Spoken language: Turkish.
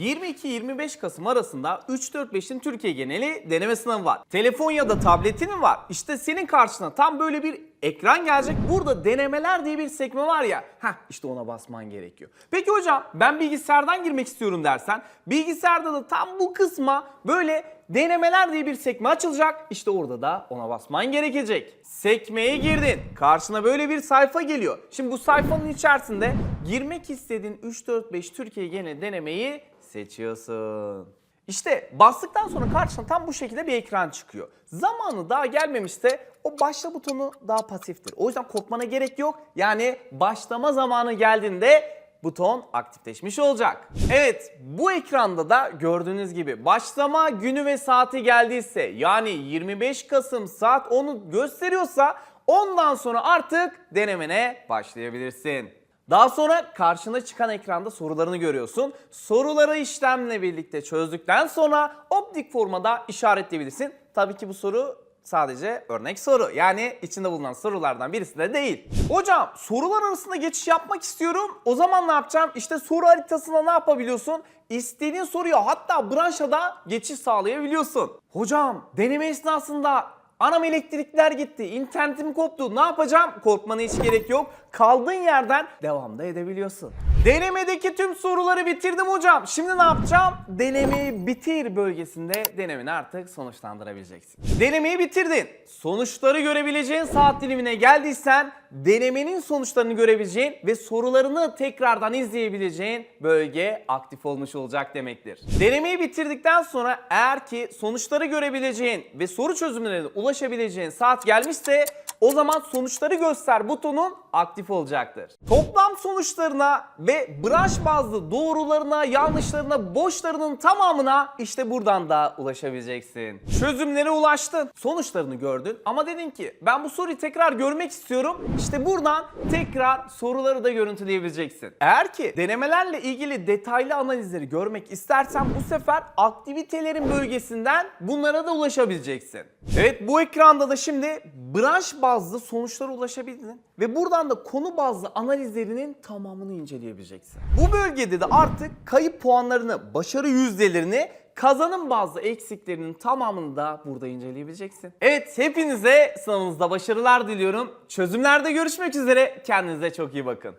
22-25 Kasım arasında 3-4-5'in Türkiye geneli deneme sınavı var. Telefon ya da tabletin mi var? İşte senin karşına tam böyle bir ekran gelecek. Burada denemeler diye bir sekme var ya. Heh işte ona basman gerekiyor. Peki hocam ben bilgisayardan girmek istiyorum dersen bilgisayarda da tam bu kısma böyle denemeler diye bir sekme açılacak. İşte orada da ona basman gerekecek. Sekmeye girdin. Karşına böyle bir sayfa geliyor. Şimdi bu sayfanın içerisinde girmek istediğin 3-4-5 Türkiye genel denemeyi seçiyorsun. İşte bastıktan sonra karşına tam bu şekilde bir ekran çıkıyor. Zamanı daha gelmemişse o başla butonu daha pasiftir. O yüzden korkmana gerek yok. Yani başlama zamanı geldiğinde buton aktifleşmiş olacak. Evet bu ekranda da gördüğünüz gibi başlama günü ve saati geldiyse yani 25 Kasım saat 10'u gösteriyorsa ondan sonra artık denemene başlayabilirsin. Daha sonra karşına çıkan ekranda sorularını görüyorsun. Soruları işlemle birlikte çözdükten sonra optik formada işaretleyebilirsin. Tabii ki bu soru sadece örnek soru. Yani içinde bulunan sorulardan birisi de değil. Hocam sorular arasında geçiş yapmak istiyorum. O zaman ne yapacağım? İşte soru haritasında ne yapabiliyorsun? İstediğin soruya hatta branşa da geçiş sağlayabiliyorsun. Hocam deneme esnasında Anam elektrikler gitti, internetim koptu. Ne yapacağım? Korkmana hiç gerek yok. Kaldığın yerden devam da edebiliyorsun. Denemedeki tüm soruları bitirdim hocam. Şimdi ne yapacağım? Denemeyi bitir bölgesinde denemeni artık sonuçlandırabileceksin. Denemeyi bitirdin. Sonuçları görebileceğin saat dilimine geldiysen denemenin sonuçlarını görebileceğin ve sorularını tekrardan izleyebileceğin bölge aktif olmuş olacak demektir. Denemeyi bitirdikten sonra eğer ki sonuçları görebileceğin ve soru çözümlerine ulaşabileceğin saat gelmişse o zaman sonuçları göster butonun aktif olacaktır. Toplam sonuçlarına ve branş bazlı doğrularına, yanlışlarına, boşlarının tamamına işte buradan da ulaşabileceksin. Çözümlere ulaştın, sonuçlarını gördün ama dedin ki ben bu soruyu tekrar görmek istiyorum. İşte buradan tekrar soruları da görüntüleyebileceksin. Eğer ki denemelerle ilgili detaylı analizleri görmek istersen bu sefer aktivitelerin bölgesinden bunlara da ulaşabileceksin. Evet bu ekranda da şimdi branş bazlı sonuçlara ulaşabildin ve buradan da konu bazlı analizlerinin tamamını inceleyebileceksin. Bu bölgede de artık kayıp puanlarını, başarı yüzdelerini kazanım bazlı eksiklerinin tamamını da burada inceleyebileceksin. Evet hepinize sınavınızda başarılar diliyorum. Çözümlerde görüşmek üzere. Kendinize çok iyi bakın.